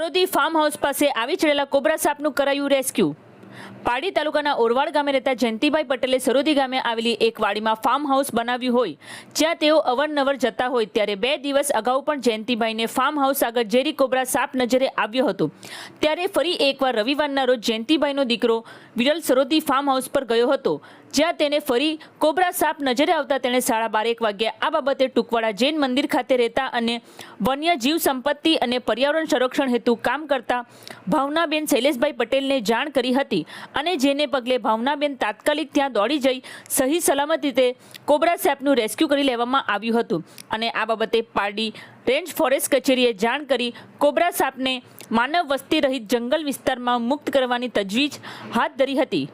Sarodi farm house પાસે આવી ચડેલા cobra સાપનું કરાયું રેસ્ક્યુ પાડી તાલુકાના ઓરવાડ ગામે રહેતા જયંતિભાઈ પટેલે સરોદી ગામે આવેલી એક વાડીમાં ફાર્મ હાઉસ બનાવ્યું હોય, જ્યાં તેઓ અવરનવર જતા હોય ત્યારે બે દિવસ અગાઉ પણ જયંતિભાઈને ફાર્મ હાઉસ આગળ ઝેરી કોબરા સાપ નજરે આવ્યો હતો. ત્યારે ફરી એકવાર રવિવારના રોજ જયંતિભાઈનો દીકરો વિરલ સરોદી ફાર્મ હાઉસ પર ગયો હતો. જ્યાં તેને ફરી કોબરા સાપ નજરે આવતા તેણે સાડા બારેક વાગ્યે આ બાબતે ટુકવાડા જૈન મંદિર ખાતે રહેતા અને વન્ય જીવ સંપત્તિ અને પર્યાવરણ સંરક્ષણ હેતુ કામ કરતા ભાવનાબેન શૈલેષભાઈ પટેલને જાણ કરી હતી અને જેને પગલે ભાવનાબેન તાત્કાલિક ત્યાં દોડી જઈ સહી સલામત રીતે કોબરા સાપનું રેસ્ક્યુ કરી લેવામાં આવ્યું હતું. અને આ બાબતે પારડી રેન્જ ફોરેસ્ટ કચેરીએ જાણ કરી કોબરા સાપને માનવ વસ્તી રહિત જંગલ વિસ્તારમાં મુક્ત કરવાની તજવીજ હાથ ધરી હતી.